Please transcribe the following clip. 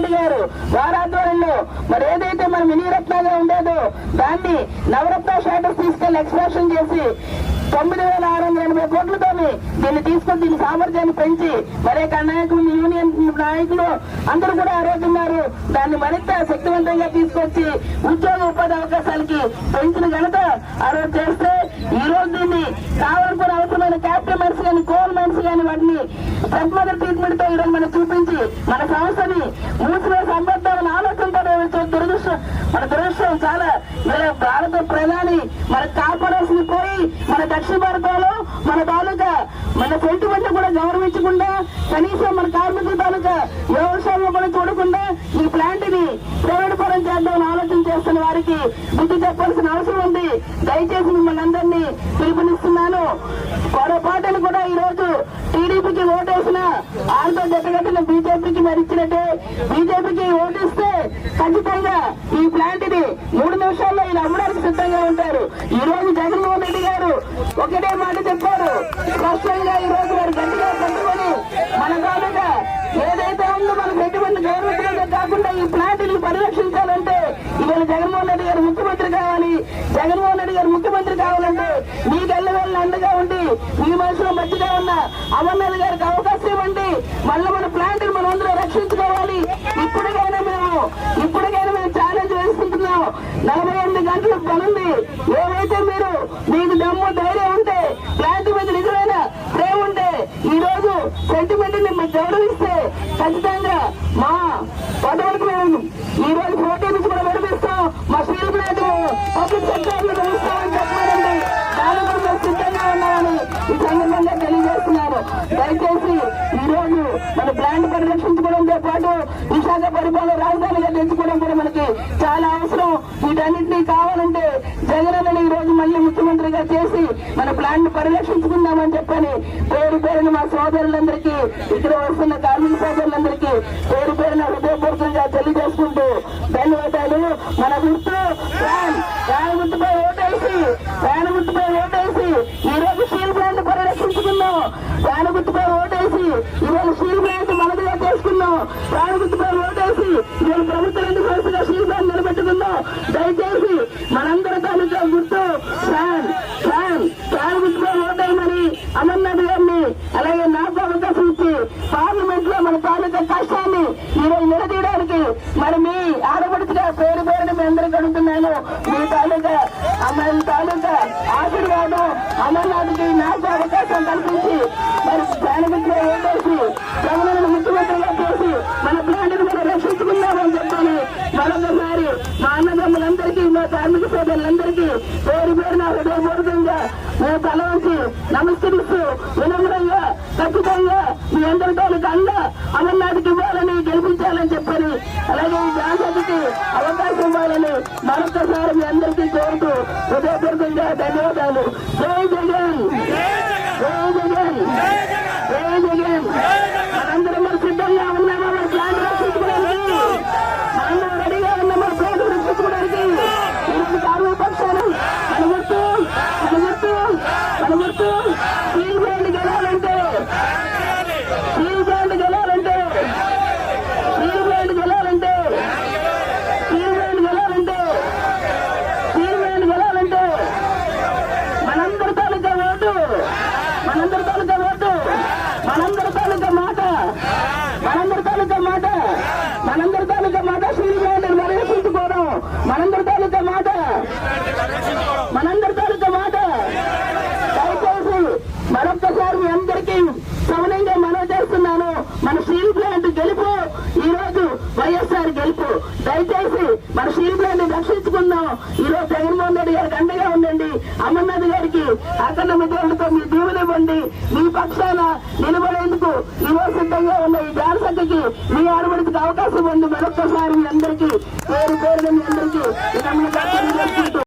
రెడ్డి గారు వారాధ్వర్యంలో మరి ఏదైతే మన మినీరత్నాగా ఉండేదో దాన్ని నవరత్న షాటర్స్ తీసుకెళ్ళి ఎక్స్ప్రెషన్ చేసి తొమ్మిది వేల ఆరు వందల ఎనభై కోట్లతోని దీన్ని తీసుకొని దీని సామర్థ్యాన్ని పెంచి మరే నాయకులు యూనియన్ నాయకులు అందరూ కూడా ఆరోగ్యన్నారు దాన్ని మరింత శక్తివంతంగా తీసుకొచ్చి ఉద్యోగ ఉపాధి అవకాశాలకి పెంచిన ఘనత ఆ రోజు చేస్తే ఈ రోజు దీన్ని కావాలనుకున్న అవసరమైన క్యాపిటల్ మైన్స్ కానీ కోల్ మైన్స్ కానీ వాటిని సెంట్మదర్ ట్రీట్మెంట్తో ఈరోజు మనం చూపించి మన సంస్థని మూసివేసి అమ్మేద్దామని ఆలోచనతో దురదృష్టం మన దురదృష్టం చాలా. మన భారత ప్రధాని మన కాపాడాల్సింది పోయి మన దక్షిణ భారతంలో మన తాలూకా మన సెంటిమెంట్ కూడా గౌరవించకుండా కనీసం మన కార్మికుల తాలూకా వ్యవసాయంలో కూడా చూడకుండా ఈ ప్లాంట్ని ప్రైవేట్ పరం చేద్దామని ఆలోచన చేస్తున్న వారికి బుద్ధి చెప్పాల్సిన అవసరం ఉంది. దయచేసి మిమ్మల్ని అందరినీ పిలుపునిస్తున్నాను. పొరపాటును కూడా ఈ రోజు టీడీపీకి ఓటేసిన ఆరుతో జతగట్టిన బీజేపీకి మరి ఇచ్చినట్టే బీజేపీకి ఓటేస్తే ఖచ్చితంగా ఈ ప్లాంట్ని మూడు నిమిషాల్లో ఇలా అమ్మడానికి సిద్ధంగా ఉంటారు. ఈ రోజు జగన్మోహన్ రెడ్డి గారు ఒకటే మాట చెప్పారు. స్పష్టంగా ఈ రోజు వారు గట్టిగా పట్టుకొని మన తాలూకా ఏదైతే ఉందో మన సెంటిమెంట్ గవర్నమెంట్ కాకుండా ఈ ప్లాంట్ని పరిరక్షించాలంటే ఇవాళ జగన్మోహన్ రెడ్డి గారు ముఖ్యమంత్రి కావాలి. జగన్మోహన్ రెడ్డి గారు ముఖ్యమంత్రి కావాలంటే మీ మీకు ఎల్లవేళ్ళ అండగా ఉండి మీ మనసులో మధ్యగా ఉన్న అమర్నాథ్ గారికి అవకాశం ఇవ్వండి. మళ్ళీ మన ప్లాంట్ మన మనం అందరూ రక్షించుకోవాలి. ఇప్పటికైనా మేము ఇప్పటికైనా మేము ఛాలెంజ్ వేసుకుంటున్నాం. నలభై ఎనిమిది గంటలకు పనుంది ఏవైతే మీరు మీకు దమ్ము ధైర్యం ఉంటే ప్లాంట్ మీద నిజమైన ప్రేమ ఉంటే ఈ రోజు సెంటిమెంట్ని మీరు గౌరవిస్తే ఖచ్చితంగా మా పదవులకు మేము ఈ రోజు పోటీ నుంచి కూడా విరమిస్తాం మా స్టీల్ ప్లాంట్ పబ్లిక్ సెక్టర్లో ఇస్తామని చెప్పారండి దాని కూడా మేము సిద్ధంగా ఉన్నామని ఈ సందర్భంగా తెలియజేస్తున్నాను దయచేసి ఈ రోజు మన ప్లాంట్ పరిరక్షించుకోవడంతో పాటు విశాఖ పరిపాలన రాజధానిగా తెచ్చుకోవడం కూడా మనకి చాలా అవసరం. వీటన్నింటినీ కావాలంటే జగన్ ఈ రోజు మళ్ళీ ముఖ్యమంత్రిగా చేసి మన ప్లాంట్ని పరిరక్షించుకుందామని చెప్పని పేరు పేరున మా సోదరులందరికీ ఇక్కడ వస్తున్న కార్మిక సోదరులందరికీ పేరు పేరున హృదయపూర్వకంగా తెలియజేసుకుంటూ ధన్యవాదాలు. మన గుర్తు ఫ్యాన్ ఫ్యాన్ గుర్తుపై ఓటేసి ఫ్యాన్ గుర్తుపై ఓటేసి ఈ రోజు స్టీల్ ప్లాంట్ పరిరక్షించుకుందాం ఫ్యాన్ గుర్తుపై ఓటేసి ఈ రోజు స్టీల్ ప్లాంట్ చేసుకున్నాం ఫ్యాన్ గుర్తుపై ఓటేసి ఈ ప్రభుత్వం ఎందుకు వస్తున్న శ్రీశాన్ని నిలబెట్టుకుందాం దయచేసి మనందరి తాలూకా గుర్తు ఫ్యాన్ ఫ్యాన్ ఫ్యాన్ గుర్తుపై ఓటేయమని అమర్నాథ్ గారిని అలాగే నాకు అవకాశం ఇచ్చి పార్లమెంట్లో మన తాలూకా కష్టాన్ని ఈరోజు నిలదీయడానికి మరి మీ ఆడపడుచుగా పేరు పేరుని మీ అందరికీ అడుగుతున్నాను. మీ తాలూకా అమ్మాయి తాలూకా ఆశీర్వాదం అమర్నాథ్కి నాకు అవకాశం కల్పించి మరి ప్రాణమిత్ర ఓటేసి జగన్ ముఖ్యమంత్రిగా చేసి మన ప్లాంట్ మనం అని చెప్పాను మరొకసారి మా అన్నదమ్ములందరికీ మా కార్మిక సోదరులందరికీ పేరు పేరున హృదయపూర్వకంగా మేము తల నమస్కరిస్తూ వినమ్రంగా ఖచ్చితంగా మీ అందరితో అండ అమర్నాథ్కి ఇవ్వాలని గెలిపించాలని చెప్పని అలాగే ఈ జాగ్రత్తకి అవకాశం ఇవ్వాలని మరొకసారి మీ అందరికీ కోరుతూ హృదయపూర్వకంగా ధన్యవాదాలు జై జగన్ జై జగన్ జై జగన్ మనందరం మరి సిద్ధంగా ఉన్నామా మన ప్లాన్ రక్షించుకోవడానికి మనందరం రెడీగా ఉన్నామా ప్లాన్ రక్షించుకోవడానికి ఈరోజు కార్మిక పక్షాలు మన గుర్తు మన గుర్తు మన గుర్తు స్టీల్ ప్లాంట్ గెలాలంటే స్టీల్ ప్లాంట్ గెలాలంటే స్టీల్ ప్లాంట్ గెలాలంటే స్టీల్ ప్లాంట్ గెలాలంటే స్టీల్ ప్లాంట్ గెలాలంటే మనందరి తాలూకా ఓటు మనందరి తాలూకా ఓటు. మనందరి తాలూకా మాట. మనందరి తాలూకా మాట. మనందరి తాలూకా మాట స్టీల్ ప్లాంట్ మనందరి తాలూకా మాట. మనందరి తాలూకా మాట దయచేసి మరొక్కసారి మీ అందరికీ సవనంగా మనవి చేస్తున్నాను మన స్టీల్ ప్లాంట్ గెలుపు ఈ రోజు వైఎస్ఆర్ గెలుపు దయచేసి మన స్టీల్ ప్లాంట్ రక్షించుకుందాం ఈ జగన్మోహన్ రెడ్డి గారికి అండగా ఉండండి. అమర్నాథ్ గారికి అఖండ మిత్రులతో మీ దీవునివ్వండి మీ పక్షాన నిలబడేందుకు ఈరోజు సిద్ధంగా ఉన్న ఈ జానసక్కకి మీ ఆడబడికి అవకాశం ఉంది. మరొక్కసారి మీ అందరికీ పేరు పేరు మీ అందరికీ